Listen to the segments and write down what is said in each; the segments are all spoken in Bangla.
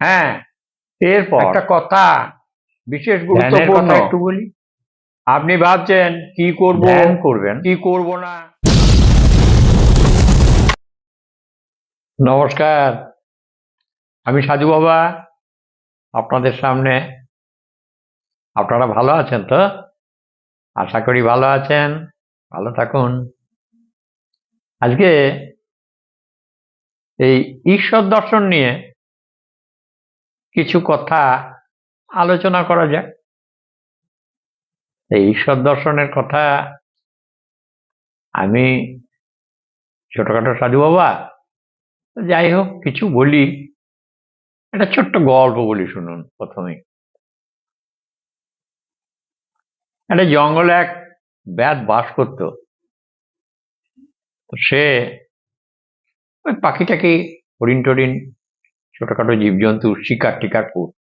হ্যাঁ এরপর একটা কথা বিশেষ গুরুত্বপূর্ণ। একটু বলি। আপনি ভাবছেন কি করব? করবেন। কি করব না? নমস্কার আমি সাধু বাবা আপনাদের সামনে। আপনারা ভালো আছেন তো? আশা করি ভালো আছেন। ভালো থাকুন। আজকে এই ঈশ্বর দর্শন নিয়ে কিছু কথা আলোচনা করা যাক। এই ঈশ্বর দর্শনের কথা আমি ছোটখাটো সাধু বাবা, যাই হোক, কিছু বলি। একটা ছোট্ট গল্প বলি শুনুন প্রথমে। একটা জঙ্গলে এক ব্যাত বাস করত। সে ওই পাখিটাকে হরিণ টরিণ ছোটখাটো জীবজন্তু শিকার টিকার করত।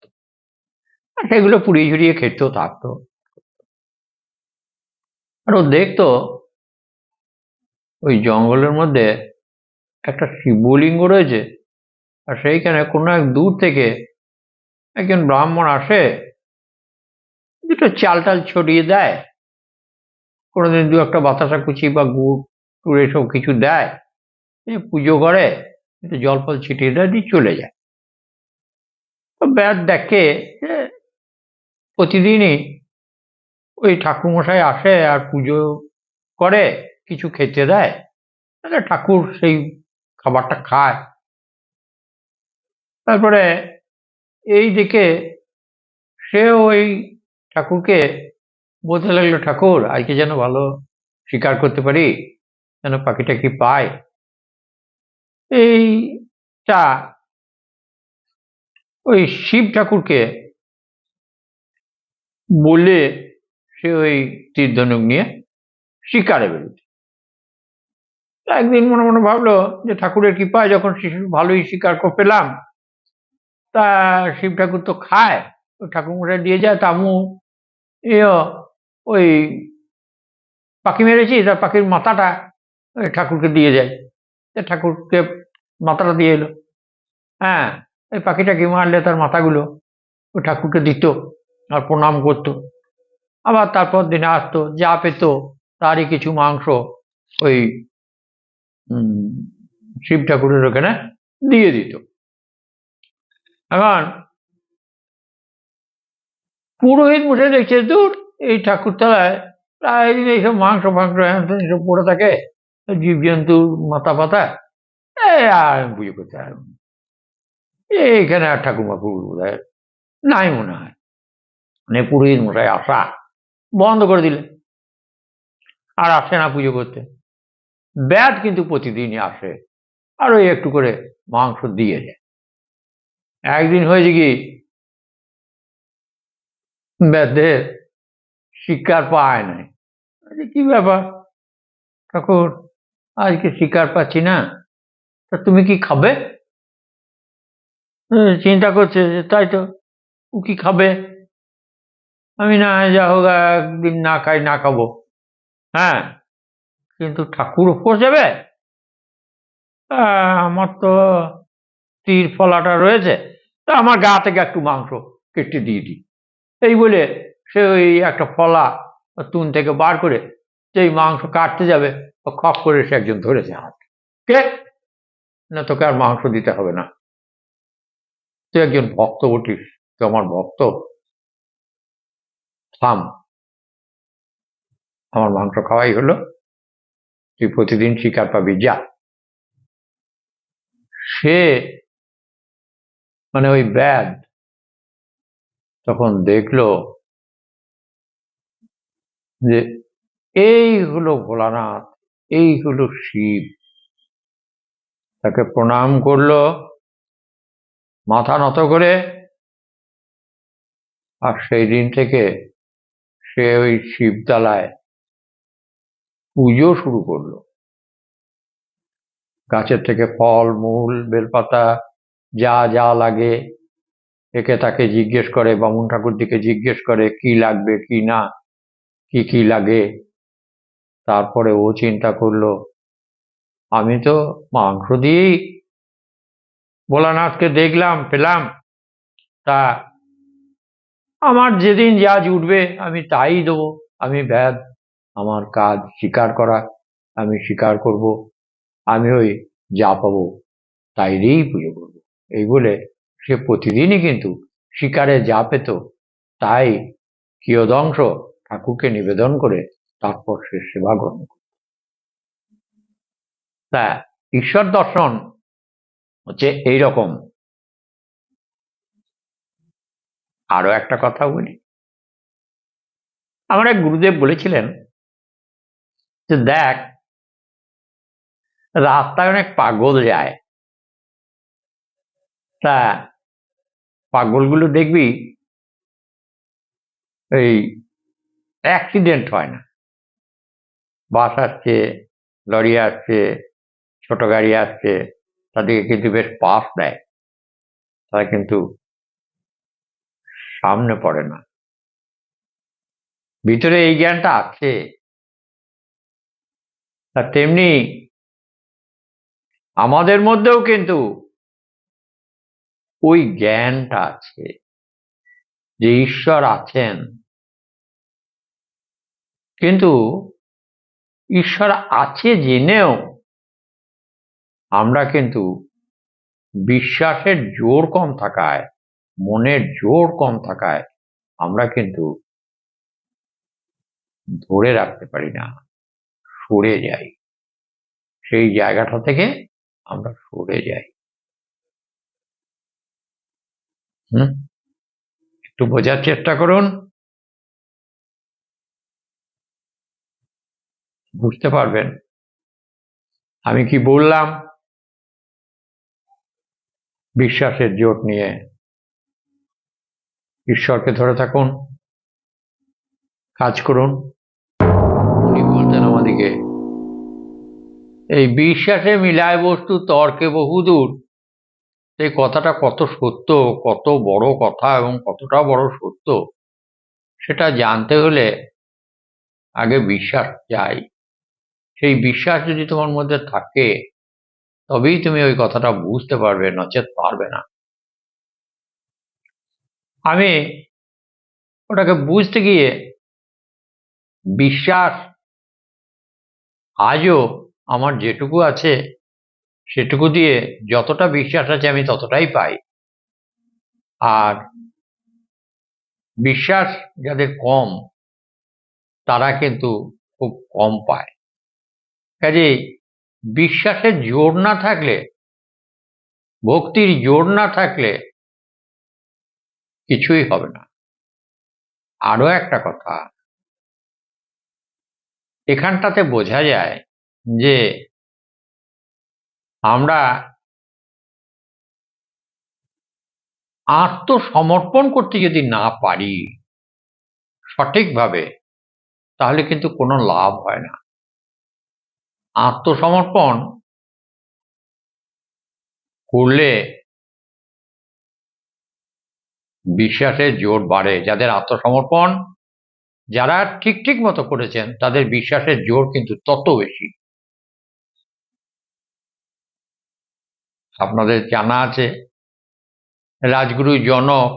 আর সেগুলো পুড়িয়ে ঝুড়িয়ে খেতেও থাকতো। আর ও দেখতো, ওই জঙ্গলের মধ্যে একটা শিবলিঙ্গ রয়েছে, আর সেইখানে কোনো এক দূর থেকে একজন ব্রাহ্মণ আসে, দুটো চাল টাল ছড়িয়ে দেয়। কোনোদিন দু একটা বাতাসা কুচি বা গুড় টুড় এসব কিছু দেয় পুজো করে জল ফল ছিটিয়ে দেয়, দিয়ে চলে যায়। তো ব্যাট দেখে যে প্রতিদিনই ওই ঠাকুরমশাই আসে আর পুজো করে, কিছু খেতে দেয়, তাহলে ঠাকুর সেই খাবারটা খায়। তারপরে এই দিকে সে ওই ঠাকুরকে বলতে লাগল, ঠাকুর আজকে যেন ভালো শিকার করতে পারি, যেন পাখিটা কি পায়? এইটা ওই শিব ঠাকুরকে বলে সে ওই তীর ধনুক নিয়ে শিকারে বেরোচ্ছে। একদিন মনে মনে ভাবলো যে ঠাকুরের কৃপায় যখন শিশু ভালোই শিকার করে পেলাম, তা শিব ঠাকুর তো খায় ওই ঠাকুর মশাই দিয়ে যায় তামু ইয়ে ওই পাখি মেরেছি তার পাখির মাথাটা ওই ঠাকুরকে দিয়ে যায় ঠাকুরকে মাথাটা দিয়ে এলো। হ্যাঁ এই পাখিটাকে মারলে তার মাথাগুলো ওই ঠাকুরকে দিত আর প্রণাম করতো। আবার তারপর দিনে আসতো, যা পেত তারই কিছু মাংস ওই শিব ঠাকুরের ওখানে দিয়ে দিত। এখন পুরোহিত মুঠে দেখছে দূর এই ঠাকুর তলায় প্রায় দিন এইসব মাংস ফাংস এসব পড়ে থাকে, জীবজন্তুর মাথা পাতা এই আর পুজো করতে না। এইখানে আর ঠাকুর মাকুর বোধ নাই মনে হয়। মানে পুরোহিত মশাই আসা, বন্ধ করে দিলে আর আসে না পুজো করতে। ব্যাট কিন্তু প্রতিদিনই আসে। আর ওই একটু করে মাংস দিয়ে যায়। একদিন হয়েছে কি ব্যাধের শিকার পায় নাই। কি ব্যাপার? ঠাকুর, আজকে শিকার পাচ্ছি না। তা তুমি কি খাবে? চিন্তা করছে যে তাই তো, ও কি খাবে? আমি না যা হোক একদিন না খাই, না খাব। হ্যাঁ কিন্তু ঠাকুর উপর যাবে আমার তো তীর ফলাটা রয়েছে, তা আমার গা থেকে একটু মাংস কেটে দিয়ে দিই। এই বলে সে ওই একটা ফলা তুন থেকে বার করে যেই মাংস কাটতে যাবে খপ করে সে একজন ধরেছে হাত কে? না তোকে আর মাংস দিতে হবে না। তুই একজন ভক্ত বটিস তুই আমার ভক্ত, থাম। আমার মাংস খাওয়াই হলো। তুই প্রতিদিন শিকার পাবি, যা। সে মানে ওই ব্যাদ তখন দেখল যে এই হলো ভোলানাথ, এই হলো শিব। তাকে প্রণাম করল। মাথা নত করে। আর সেই দিন থেকে সে ওই শিবতলায় পুজো শুরু করল। গাছের থেকে ফল, মূল, বেলপাতা, যা যা লাগে, একে তাকে জিজ্ঞেস করে, বামুন ঠাকুর দিকে জিজ্ঞেস করে, কি লাগবে, কি না, কি কি লাগে? তারপরে ও চিন্তা করল, আমি তো মাংস দিয়েই ভোলানাথকে দেখলাম, পেলাম। তা আমার যেদিন যা জুটবে আমি তাই দেবো। আমি ব্যাদ, আমার কাজ স্বীকার করা, আমি স্বীকার করব। আমি ওই যা পাবো, তাই দিয়েই পুজো করব। এই বলে সে প্রতিদিনই কিন্তু শিকারে যা পেত, তাই কিয়দংশ ঠাকুরকে নিবেদন করে তারপর সে সেবা গ্রহণ করত। তা ঈশ্বর দর্শন হচ্ছে এই রকম আরও একটা কথা বলি। আমার এক গুরুদেব বলেছিলেন যে, দেখ, রাস্তায় অনেক পাগল যায়। তা পাগলগুলো দেখবি, এই অ্যাক্সিডেন্ট হয় না। বাস আসছে, লরি আসছে, ছোট গাড়ি আসছে তাদেরকে কিন্তু বেশ পাস দেয় তারা কিন্তু সামনে পড়ে না। ভিতরে এই জ্ঞানটা আছে। তা তেমনি আমাদের মধ্যেও কিন্তু ওই জ্ঞানটা আছে যে ঈশ্বর আছেন। কিন্তু ঈশ্বর আছে জেনেও আমরা কিন্তু বিশ্বাসের জোর কম থাকায়, মনের জোর কম থাকায় আমরা কিন্তু ধরে রাখতে পারি না, সরে যাই। সেই জায়গাটা থেকে আমরা সরে যাই। হুম? একটু বোঝার চেষ্টা করুন। বুঝতে পারবেন। আমি কি বললাম? বিশ্বাসের জোট নিয়ে ঈশ্বরকে ধরে থাকুন, কাজ করুন। উনি বলতেন আমাদিকে এই বিশ্বাসে মিলায় বস্তু, তর্কে বহুদূর। এই কথাটা কত সত্য, কত বড় কথা এবং কতটা বড় সত্য, সেটা জানতে হলে আগে বিশ্বাস চাই। সেই বিশ্বাস যদি তোমার মধ্যে থাকে তবেই তুমি ওই কথাটা বুঝতে পারবে নচেত পারবে না। আমি ওটাকে বুঝতে গিয়ে বিশ্বাস আজও আমার যেটুকু আছে, সেটুকু দিয়ে যতটা বিশ্বাস আছে আমি ততটাই পাই। আর বিশ্বাস যাদের কম, তারা কিন্তু খুব কম পায়। কাজেই বিশ্বাসের জোর না থাকলে, ভক্তির জোর না থাকলে কিছুই হবে না। আরও একটা কথা, এখানটাতে বোঝা যায় যে আমরা আত্মসমর্পণ করতে যদি না পারি সঠিকভাবে, তাহলে কিন্তু কোনো লাভ হয় না। আত্মসমর্পণ করলে বিশ্বাসের জোর বাড়ে। যাদের আত্মসমর্পণ, যারা ঠিক ঠিক মতো করেছেন, তাদের বিশ্বাসের জোর কিন্তু তত বেশি। আপনাদের জানা আছে, রাজগুরু জনক,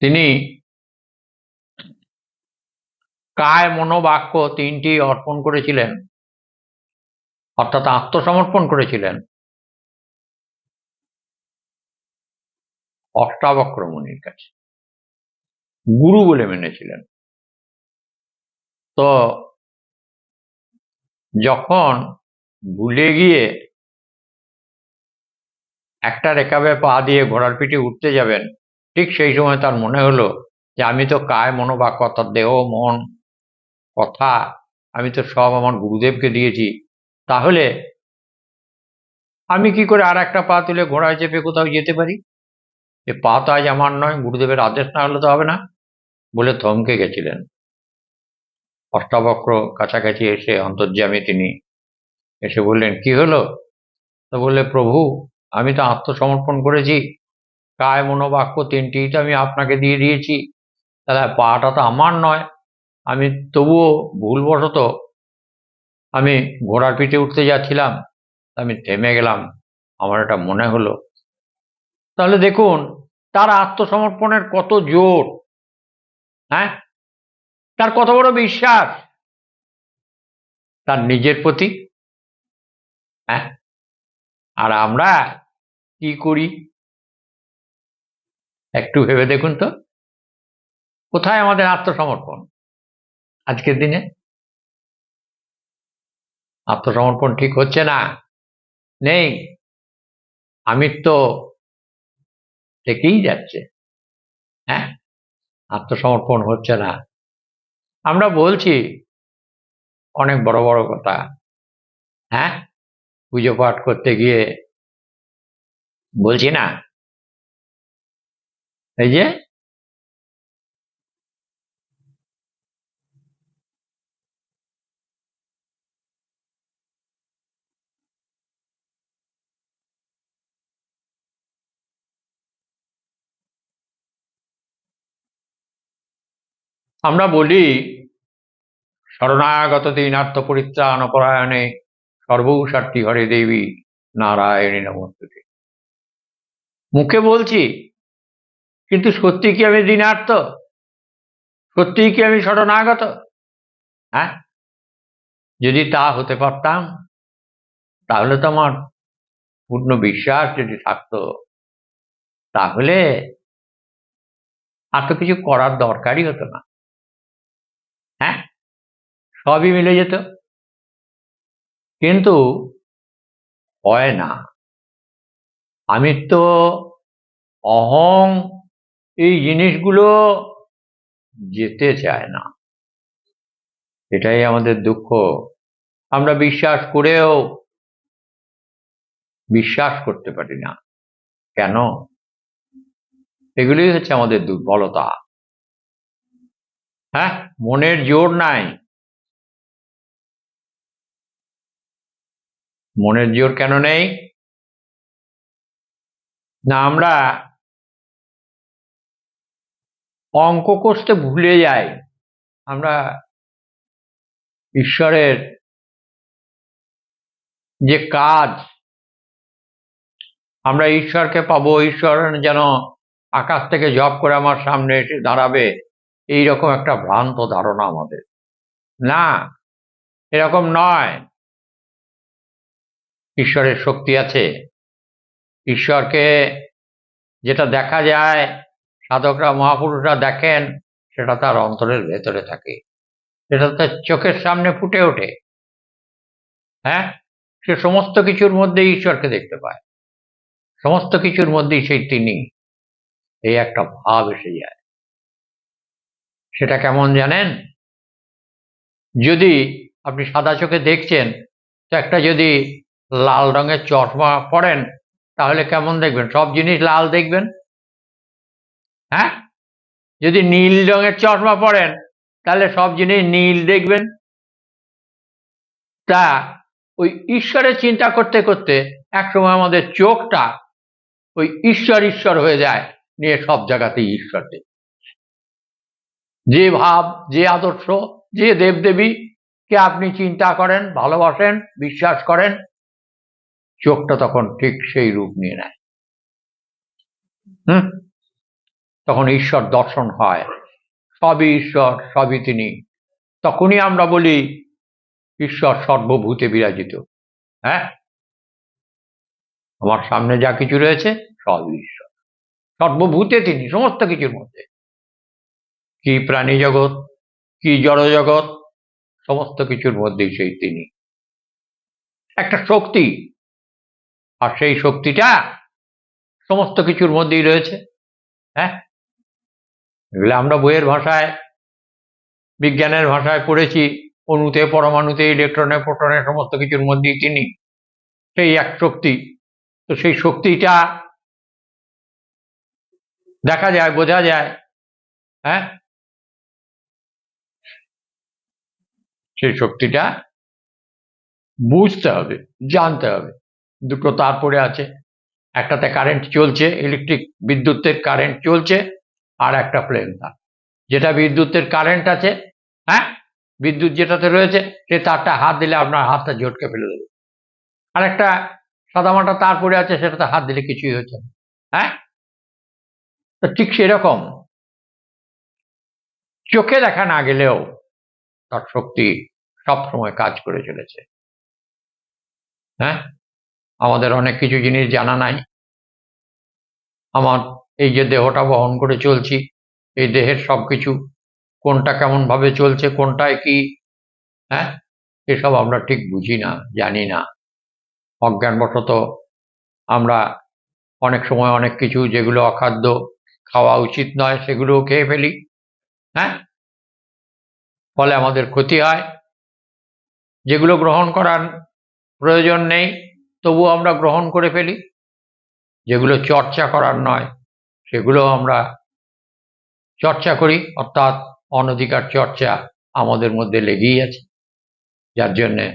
তিনি কায় মনোবাক্য তিনটি অর্পণ করেছিলেন। অর্থাৎ আত্মসমর্পণ করেছিলেন। অষ্টাবক্র মুনির কাছে। গুরু বলে মেনেছিলেন। তো যখন ভুলে গিয়ে একটা রেখাবে পা দিয়ে ঘোড়ার পিঠে উঠতে যাবেন, ঠিক সেই সময় তার মনে হলো যে, আমি তো কায় মনোবাক্য, অর্থাৎ দেহ, মন কথা আমি তো সব আমার গুরুদেবকে দিয়েছি। তাহলে আমি কি করে আর একটা পা তুলে ঘোড়ায় চেপে কোথাও যেতে পারি? এ পা তো আজ আমার নয়, গুরুদেবের আদেশ না হলে তো হবে না, বলে থমকে গেছিলেন। অষ্টাবক্র কাছাকাছি এসে অন্তর্যামী তিনি এসে বললেন, কি হলো? তো বললে, প্রভু, আমি তো আত্মসমর্পণ করেছি। কায় মনোবাক্য তিনটি তো আমি আপনাকে দিয়ে দিয়েছি। তাহলে পাটা তো আমার নয় আমি তবুও ভুলবশত আমি ঘোড়ার পিঠে উঠতে যাচ্ছিলাম, আমি থেমে গেলাম। আমার এটা মনে হলো। তাহলে দেখুন, তার আত্মসমর্পণের কত জোর হ্যাঁ? তার কত বড় বিশ্বাস? তার নিজের প্রতি হ্যাঁ? আর আমরা কি করি? একটু ভেবে দেখুন তো। কোথায় আমাদের আত্মসমর্পণ? আজকের দিনে? আত্মসমর্পণ ঠিক হচ্ছে না? নেই। আমিত্ব থেকেই যাচ্ছে। হ্যাঁ? আত্মসমর্পণ হচ্ছে না। আমরা বলছি অনেক বড় বড় কথা। হ্যাঁ? পুজো পাঠ করতে গিয়ে বলছি না? এই যে আমরা বলি, শরণাগত দীনার্থ পরিত্রাণ পরায়ণে সর্বৌষাট্টি হরে দেবী নারায়ণী নমস্তুতে। মুখে বলছি, কিন্তু সত্যি কি আমি দীনার্থ? সত্যিই কি আমি শরণাগত? হ্যাঁ? যদি তা হতে পারতাম, তাহলে তো আমার পূর্ণ বিশ্বাস যদি থাকতো, তাহলে আর তো কিছু করার দরকারই হতো না। সবই মিলে যেত। কিন্তু হয় না। আমি তো অহং এই জিনিসগুলো যেতে চায় না। এটাই আমাদের দুঃখ। আমরা বিশ্বাস করেও বিশ্বাস করতে পারি না। কেন? এগুলি হচ্ছে আমাদের দুর্বলতা। হ্যাঁ? মনের জোর নাই। মনের জোর কেন নেই? না, আমরা অঙ্ক কষতে ভুলে যাই। আমরা ঈশ্বরের যে কাজ, আমরা ঈশ্বরকে পাবো, ঈশ্বর যেন আকাশ থেকে জব করে আমার সামনে এসে দাঁড়াবে, এইরকম একটা ভ্রান্ত ধারণা আমাদের। না, এরকম নয়। ঈশ্বরের শক্তি আছে। ঈশ্বরকে যেটা দেখা যায়, সাধকরা, মহাপুরুষরা দেখেন, সেটা তার অন্তরের ভেতরে থাকে। সেটা তার চোখের সামনে ফুটে ওঠে। হ্যাঁ? সে সমস্ত কিছুর মধ্যেই ঈশ্বরকে দেখতে পায়। সমস্ত কিছুর মধ্যেই সেই তিনি। এই একটা ভাব এসে যায়। সেটা কেমন জানেন? যদি আপনি সাদা চোখে দেখছেন, তো একটা যদি লাল রঙের চশমা পরেন, তাহলে কেমন দেখবেন? সব জিনিস লাল দেখবেন? হ্যাঁ? যদি নীল রঙের চশমা পরেন, তাহলে সব জিনিস নীল দেখবেন। তা, ওই ঈশ্বরের চিন্তা করতে করতে একসময় আমাদের চোখটা ওই ঈশ্বর ঈশ্বর হয়ে যায়, নিয়ে সব জায়গাতেই ঈশ্বর দেখ যে ভাব, যে আদর্শ, যে দেবদেবী কে আপনি চিন্তা করেন, ভালোবাসেন, বিশ্বাস করেন চোখটা তখন ঠিক সেই রূপ নিয়ে নেয়। হুম? তখন ঈশ্বর দর্শন হয়। সবই ঈশ্বর, সবই তিনি। তখনই আমরা বলি, ঈশ্বর সর্বভূতে বিরাজিত। হ্যাঁ? আমার সামনে যা কিছু রয়েছে, সবই ঈশ্বর। সর্বভূতে তিনি, সমস্ত কিছুর মধ্যে। কি প্রাণী জগৎ, কি জড়জগৎ, সমস্ত কিছুর মধ্যেই সেই তিনি। একটা শক্তি আর সেই শক্তিটা সমস্ত কিছুর মধ্যেই রয়েছে হ্যাঁ? এগুলো আমরা বইয়ের ভাষায়, বিজ্ঞানের ভাষায় পড়েছি, অণুতে, পরমাণুতে, ইলেকট্রনে, প্রোটনে, সমস্ত কিছুর মধ্যেই তিনি সেই এক শক্তি। তো সেই শক্তিটা দেখা যায়, বোঝা যায় হ্যাঁ? সেই শক্তিটা বুঝতে হবে, জানতে হবে। দুটো তার পড়ে আছে। একটাতে কারেন্ট চলছে ইলেকট্রিক বিদ্যুতের কারেন্ট চলছে, আর একটা প্লেন তার। যেটা বিদ্যুতের কারেন্ট আছে হ্যাঁ? বিদ্যুৎ যেটাতে রয়েছে সে তারটা হাত দিলে আপনার হাতটা ঝটকে ফেলে দেবে। আর একটা সাদামাটা তার পড়ে আছে, সেটাতে হাত দিলে কিছুই হচ্ছে না হ্যাঁ? তো ঠিক সেরকম। চোখে দেখা না গেলেও তার শক্তি সব সময় কাজ করে চলেছে। হ্যাঁ? আমাদের অনেক কিছু জিনিস জানা নাই। আমার এই যে দেহটা বহন করে চলছি, এই দেহের সব কিছু কোনটা কেমন ভাবে চলছে, কোনটায় কি হ্যাঁ? এসব আমরা ঠিক বুঝি না, জানি না। অজ্ঞানবশত আমরা অনেক সময় অনেক কিছু যেগুলো অখাদ্য খাওয়া উচিত নয় সেগুলোও খেয়ে ফেলি হ্যাঁ? ফলে আমাদের ক্ষতি হয়। যেগুলো গ্রহণ করার প্রয়োজন নেই তবুও আমরা গ্রহণ করে ফেলি। যেগুলো চর্চা করার নয় সেগুলো আমরা চর্চা করি, অর্থাৎ অনধিকার চর্চা আমাদের মধ্যে লেগেই আছে। যার জন্যে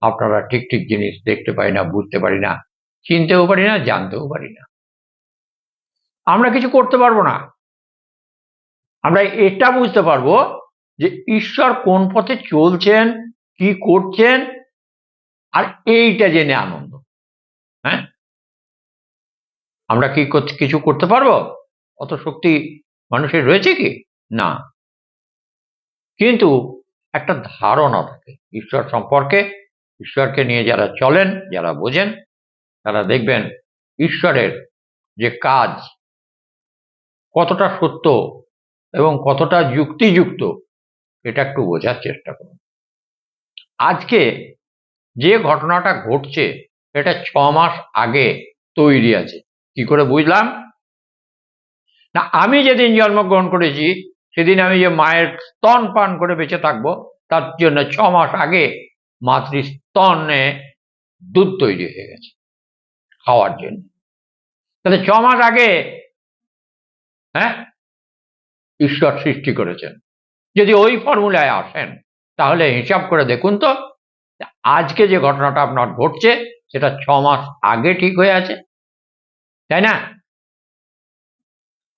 আপনারা ঠিক ঠিক জিনিস দেখতে পাই না, বুঝতে পারি না, চিনতেও পারি না, জানতেও পারি না। আমরা কিছু করতে পারব না। আমরা এটা বুঝতে পারব যে ঈশ্বর কোন পথে চলছেন, কি করছেন, আর এইটা জেনে আনন্দ। হ্যাঁ? আমরা কি কিছু করতে পারব? অত শক্তি মানুষের রয়েছে কি? না। কিন্তু একটা ধারণা থাকে। ঈশ্বর সম্পর্কে ঈশ্বরকে নিয়ে যারা চলেন, যারা বোঝেন, তারা দেখবেন ঈশ্বরের যে কাজ কতটা সত্য এবং কতটা যুক্তিযুক্ত, এটা একটু বোঝার চেষ্টা করুন। আজকে যে ঘটনাটা ঘটছে এটা ছ মাস আগে তৈরি আছে। কি করে বুঝলাম? না, আমি যেদিন জন্মগ্রহণ করেছি, সেদিন আমি যে মায়ের স্তন পান করে বেঁচে থাকব, তার জন্য ছ মাস আগে মাতৃস্তনে দুধ তৈরি হয়ে গেছে খাওয়ার জন্য। তাহলে ছ মাস আগে হ্যাঁ? ঈশ্বর সৃষ্টি করেছেন। যদি ওই ফর্মুলায় আসেন, তাহলে হিসাব করে দেখুন তো আজকে যে ঘটনাটা আপনার ঘটছে সেটা ছ মাস আগে ঠিক হয়ে আছে, তাই না?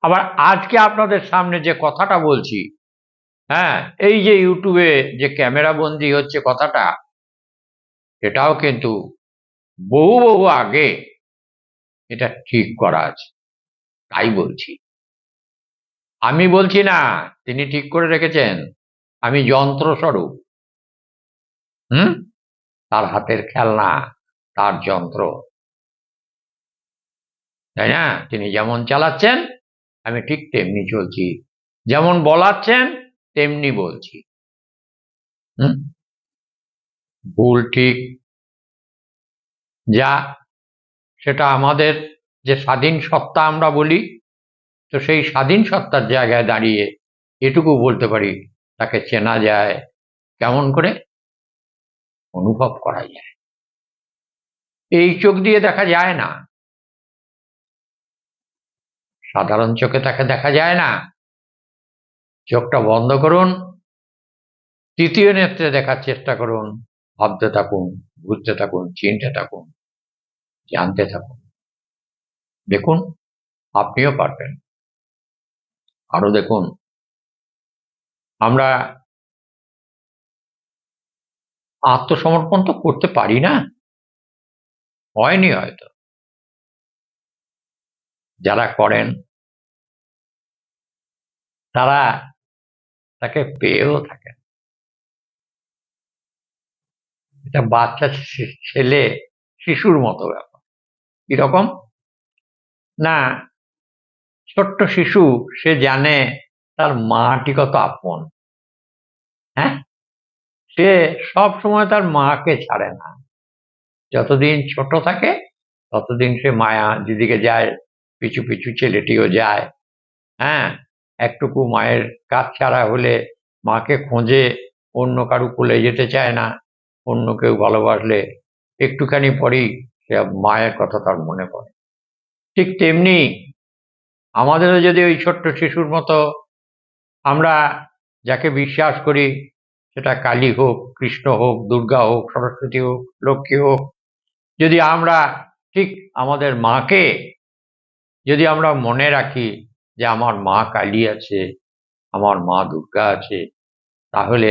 আবার আজকে আপনাদের সামনে যে কথাটা বলছি হ্যাঁ এই যে ইউটিউবে যে ক্যামেরা বন্দি হচ্ছে কথাটা এটাও কিন্তু বহু বহু আগে এটা ঠিক করা আছে, তাই বলছি। আমি বলছি না, তিনি ঠিক করে রেখেছেন, আমি যন্ত্রস্বরূপ, হুম? তার হাতের খেলনা তার যন্ত্র। তাই না? তিনি যেমন চালাচ্ছেন, আমি ঠিক তেমনি চলছি। যেমন বলাচ্ছেন, তেমনি বলছি। ভুল ঠিক। যা, সেটা আমাদের যে স্বাধীন সত্তা আমরা বলি, তো সেই স্বাধীন সত্তার জায়গায় দাঁড়িয়ে এটুকু বলতে পারি, তাকে চেনা যায়, কেমন করে? অনুভব করা যায়। এই চোখ দিয়ে দেখা যায় না। সাধারণ চোখে তাকে দেখা যায় না। চোখটা বন্ধ করুন। তৃতীয় নেত্রে দেখার চেষ্টা করুন। ভাবতে থাকুন, বুঝতে থাকুন, চিনতে থাকুন, জানতে থাকুন। দেখুন, আপনিও পারবেন। আরও দেখুন। আমরা আত্মসমর্পণ তো করতে পারি না। হয়নি হয়তো। যারা করেন, তারা তাকে পেয়েও থাকেন। এটা বাচ্চা ছেলে, শিশুর মতো ব্যাপার। কীরকম? না, ছোট্ট শিশু, সে জানে তার মাটি কত আপন। হ্যাঁ? সে সব সময় তার মাকে ছাড়ে না। যতদিন ছোট থাকে, ততদিন সে মায়া যেদিকে যায়, পিছু পিছু ছেলেটিও যায়। হ্যাঁ একটুকু মায়ের কাজ ছাড়া হলে মাকে খোঁজে অন্য কারু কোলে যেতে চায় না, অন্য কেউ ভালোবাসলে একটুখানি পরেই সে মায়ের কথা তার মনে পড়ে। ঠিক তেমনি আমাদেরও যদি ওই ছোট্ট শিশুর মতো আমরা যাকে বিশ্বাস করি, সেটা কালী হোক, কৃষ্ণ হোক, দুর্গা হোক, সরস্বতী হোক, লক্ষ্মী হোক যদি আমরা ঠিক আমাদের মাকে, যদি আমরা মনে রাখি যে আমার মা কালী আছে, আমার মা দুর্গা আছে, তাহলে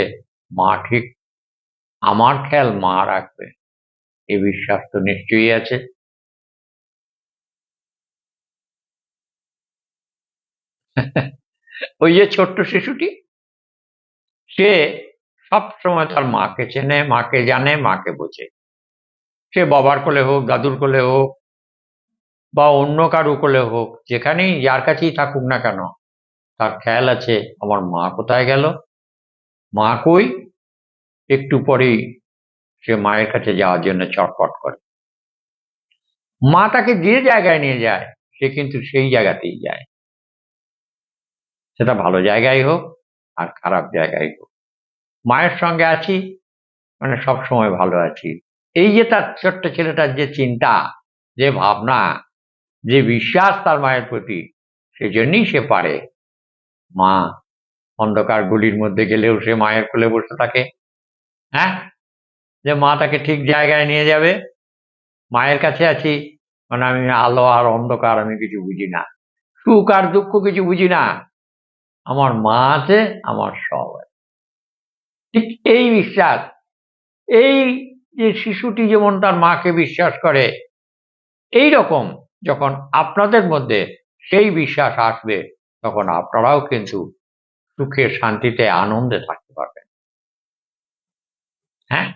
মা ঠিক আমার খেয়াল মা রাখবে। এ বিশ্বাস তো নিশ্চয়ই আছে। ওই যে ছোট্ট শিশুটি, সে সব সময় তার মাকে চেনে, মাকে জানে, মাকে বোঝে। সে বাবার কোলে হোক, দাদুর কোলে হোক বা অন্য কারু কোলে হোক, যেখানেই যার কাছেই থাকুক না কেন, তার খেয়াল আছে, আমার মা কোথায় গেল? মা কই? একটু পরেই সে মায়ের কাছে যাওয়ার জন্য চটপট করে। মা তাকে যে জায়গায় নিয়ে যায়, সে কিন্তু সেই জায়গাতেই যায়। সেটা ভালো জায়গায় হোক আর খারাপ জায়গায় হোক। মায়ের সঙ্গে আছি মানে সব সময় ভালো আছি। এই যে তার ছোট্ট ছেলেটার যে চিন্তা, যে ভাবনা, যে বিশ্বাস তার মায়ের প্রতি, সেজন্যই সে পারে। মা অন্ধকার গুলির মধ্যে গেলেও সে মায়ের কোলে বসে থাকে। হ্যাঁ? যে মা তাকে ঠিক জায়গায় নিয়ে যাবে। মায়ের কাছে আছি। মানে আমি আলো আর অন্ধকার আমি কিছু বুঝি না। সুখ আর দুঃখ কিছু বুঝি না। আমার মা আছে, আমার সব ঠিক এই বিশ্বাস, এই যে শিশুটি যেমন তার মাকে বিশ্বাস করে এই রকম যখন আপনাদের মধ্যে সেই বিশ্বাস আসবে, তখন আপনারাও কিন্তু সুখে শান্তিতে আনন্দে থাকতে পারবেন। হ্যাঁ?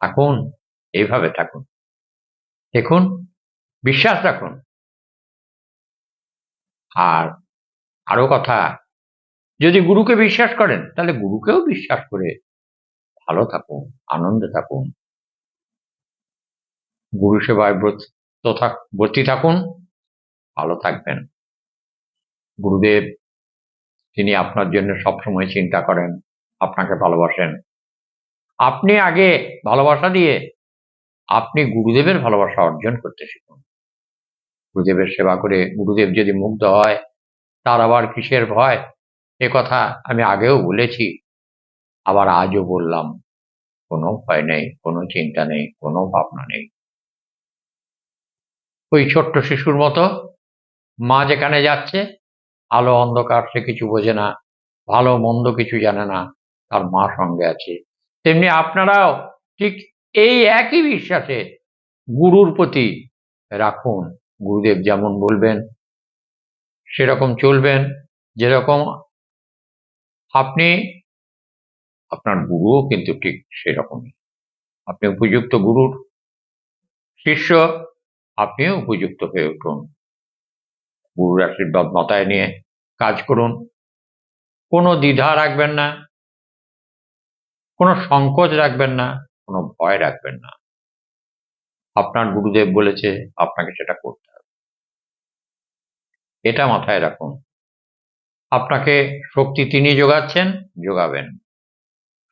থাকুন, এইভাবে থাকুন। দেখুন, বিশ্বাস রাখুন। আর আরও কথা, যদি গুরুকে বিশ্বাস করেন, তাহলে গুরুকেও বিশ্বাস করে ভালো থাকুন, আনন্দে থাকুন। গুরু সেবায় ব্রতী থাকুন, ভালো থাকবেন। গুরুদেব, তিনি আপনার জন্য সবসময় চিন্তা করেন, আপনাকে ভালোবাসেন। আপনি আগে ভালোবাসা দিয়ে আপনি গুরুদেবের ভালোবাসা অর্জন করতে শিখুন। গুরুদেবের সেবা করে গুরুদেব যদি মুগ্ধ হয়, তার আবার কিসের ভয়? এ কথা আমি আগেও বলেছি। আবার আজও বললাম, কোনো ভয় নেই, কোনো চিন্তা নেই, কোনো ভাবনা নেই। ওই ছোট্ট শিশুর মতো মা যেখানে যাচ্ছে, আলো অন্ধকার সে কিছু বোঝে না, ভালো মন্দ কিছু জানে না, তার মা সঙ্গে আছে। তেমনি আপনারাও ঠিক এই একই বিশ্বাসে গুরুর প্রতি রাখুন। গুরুদেব যেমন বলবেন, সেরকম চলবেন, যেরকম আপনি আপনার গুরুও কিন্তু ঠিক সেরকমই। আপনি উপযুক্ত গুরুর শিষ্য, আপনিও উপযুক্ত হয়ে উঠুন। গুরুর আশীর্বাদ মাথায় নিয়ে কাজ করুন। কোনো দ্বিধা রাখবেন না। কোনো সংকোচ রাখবেন না, কোনো ভয় রাখবেন না। আপনার গুরুদেব বলেছে, আপনাকে সেটা করতে হবে। এটা মাথায় রাখুন। আপনাকে শক্তি তিনি যোগাচ্ছেন, যোগাবেন।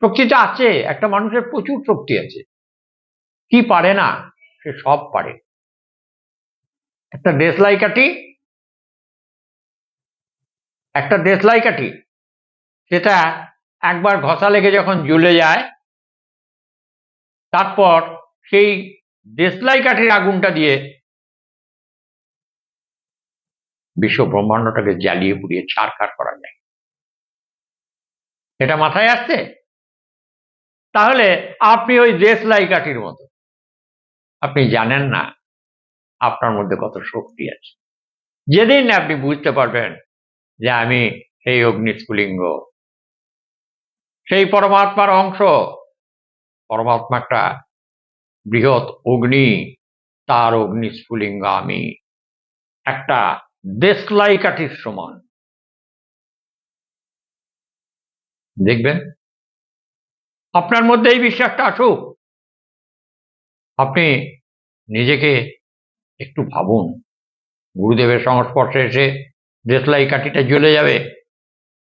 শক্তিটা আছে, একটা মানুষের প্রচুর শক্তি আছে। কি পারে না, সে সব পারে। একটা দেশলাই কাঠি একটা দেশলাই কাঠি সেটা একবার ঘষা লেগে যখন জ্বলে যায়, তারপর সেই দেশলাই কাঠির আগুনটা দিয়ে বিশ্ব ব্রহ্মাণ্ডটাকে জ্বালিয়ে পুড়িয়ে ছাড়খার করা যায়। এটা মাথায় আসছে? তাহলে আপনি ওই দেশলাই কাঠির মতো। আপনি জানেন না আপনার মধ্যে কত শক্তি আছে। যেদিন আপনি বুঝতে পারবেন যে আমি সেই অগ্নি অগ্নিস্ফুলিঙ্গ, সেই পরমাত্মার অংশ, পরমাত্মা একটা বৃহৎ অগ্নি, তার অগ্নি অগ্নিস্ফুলিঙ্গ আমি একটা দেশলাই কাঠির সমান। দেখবেন? আপনার মধ্যে এই বিশ্বাসটা আসুক। আপনি নিজেকে একটু ভাবুন। গুরুদেবের সংস্পর্শে এসে দেশলাই কাঠিটা জ্বলে যাবে।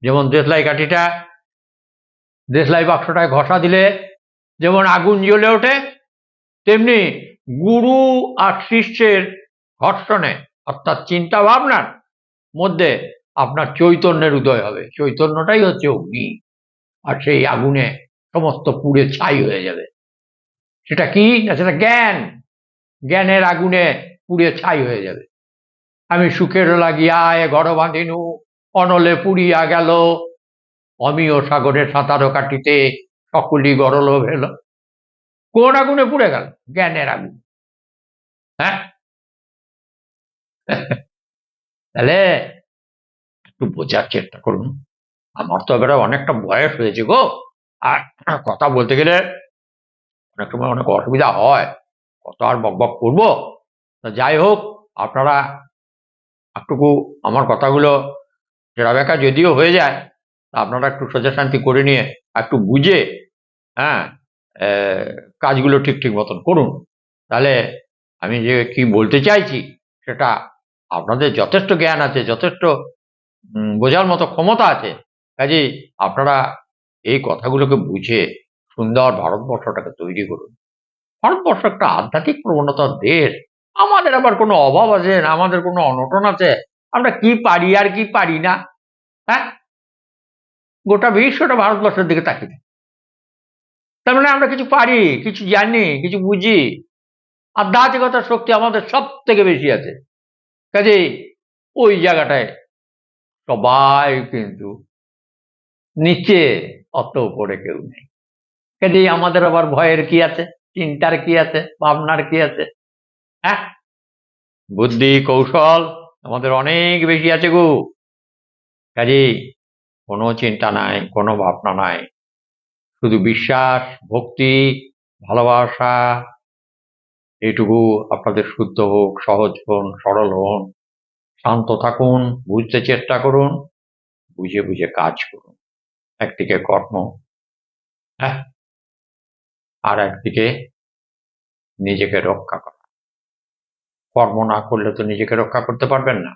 যেমন দেশলাই কাঠিটা, দেশলাই বাক্সটায় ঘষা দিলে যেমন আগুন জ্বলে ওঠে, তেমনি গুরু আর শিষ্যের ঘর্ষণে, অর্থাৎ চিন্তা ভাবনার মধ্যে আপনার চৈতন্যের উদয় হবে। চৈতন্যটাই হচ্ছে অগ্নি। আর সেই আগুনে সমস্ত পুড়ে ছাই হয়ে যাবে। সেটা কি না সেটা জ্ঞান। জ্ঞানের আগুনে পুড়ে ছাই হয়ে যাবে। আমি সুখের লাগিয়া এ ঘর বাঁধিনু, অনলে পুড়িয়া গেল। অমিয় সাগরে সাঁতারো কাটিতে সকলি গরল ভেল কোন আগুনে পুড়ে গেল? জ্ঞানের আগুন। হ্যাঁ? তাহলে একটু বোঝার চেষ্টা করুন। আমার তো এবারে অনেকটা বয়স হয়েছে গো। আর কথা বলতে গেলে অনেক সময় অনেক অসুবিধা হয়। কত আর বক বক করব? তা যাই হোক, আপনারা একটুকু আমার কথাগুলো টেরাবেকা যদিও হয়ে যায়, তা আপনারা একটু সোজা শান্তি করে নিয়ে একটু বুঝে হ্যাঁ কাজগুলো ঠিক ঠিক মতন করুন। তাহলে আমি যে কি বলতে চাইছি, সেটা আপনাদের যথেষ্ট জ্ঞান আছে, যথেষ্ট বোঝার মতো ক্ষমতা আছে। কাজেই আপনারা এই কথাগুলোকে বুঝে সুন্দর ভারতবর্ষটাকে তৈরি করুন। ভারতবর্ষ একটা আধ্যাত্মিক প্রবণতার দেশ। আমাদের আবার কোনো অভাব আছে? না আমাদের কোনো অনটন আছে? আমরা কি পারি আর কি পারি না? হ্যাঁ? গোটা বিশ্বটা ভারতবর্ষের দিকে তাকিয়ে। তার মানে আমরা কিছু পারি, কিছু জানি, কিছু বুঝি। আধ্যাত্মিকতার শক্তি আমাদের সব থেকে বেশি আছে। কাজেই ওই জায়গাটায় সবাই কিন্তু নিচে অত উপরে কেউ নেই। কাজেই আমাদের আবার ভয়ের কি আছে? চিন্তার কি আছে? ভাবনার কি আছে? হ্যাঁ? বুদ্ধি, কৌশল আমাদের অনেক বেশি আছে গো। কাজেই কোনো চিন্তা নাই, কোনো ভাবনা নাই। শুধু বিশ্বাস, ভক্তি, ভালোবাসা, এইটুকু আপনাদের শুদ্ধ হোক, সহজ হন, সরল হন। শান্ত থাকুন, বুঝতে চেষ্টা করুন, বুঝে বুঝে কাজ করুন। একদিকে কর্ম হ্যাঁ? আর একদিকে নিজেকে রক্ষা করা। কর্ম না করলে তো নিজেকে রক্ষা করতে পারবেন না।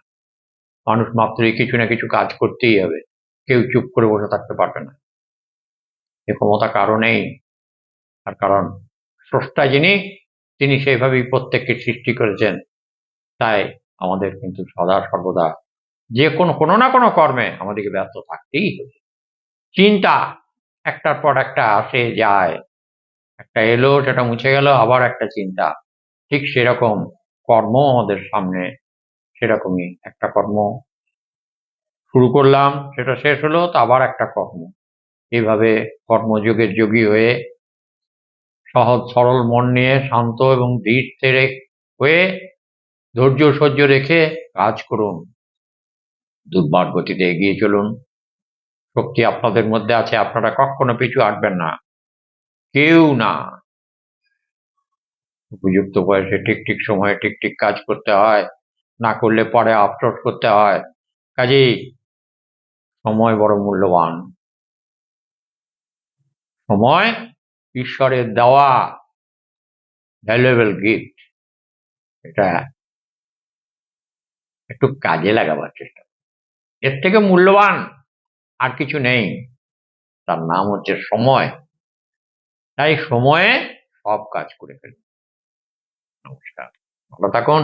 মানুষ মাত্রই কিছু না কিছু কাজ করতেই হবে। কেউ চুপ করে বসে থাকতে পারবে না। এ ক্ষমতা কারণেই আর কারণ, স্রষ্টা যিনি, তিনি সেইভাবেই প্রত্যেককে সৃষ্টি করেছেন। তাই আমাদের কিন্তু সদা সর্বদা যে কোনো কোনো না কোনো কর্মে আমাদেরকে ব্যস্ত থাকতেই হবে। চিন্তা। একটার পর একটা আসে, যায়। একটা এলো, সেটা মুছে গেল, আবার একটা চিন্তা। ঠিক সেরকম কর্ম আমাদের সামনে, সেরকমই একটা কর্ম। শুরু করলাম, সেটা শেষ হলো, তো আবার একটা কর্ম। এইভাবে কর্মযোগের যোগী হয়ে সহজ, সরল মন নিয়ে শান্ত এবং ধীর স্থিরে হয়ে ধৈর্য, সহ্য রেখে কাজ করুন। দুর্বার গতিতে এগিয়ে চলুন। শক্তি আপনাদের মধ্যে আছে, আপনারা কখনো পিছু আটবেন না। কেউ না। উপযুক্ত বয়সে ঠিক ঠিক সময়ে ঠিক ঠিক কাজ করতে হয়, না করলে পরে আফসোস করতে হয়। কাজেই সময় বড় মূল্যবান। সময় ঈশ্বরের দেওয়া ভ্যালুয়েবল গিফট এটা একটু কাজে লাগাবার চেষ্টা। এর থেকে মূল্যবান। আর কিছু নেই। তার নাম হচ্ছে সময়। তাই সময়ে সব কাজ করে ফেলুন। নমস্কার। ভালো থাকুন।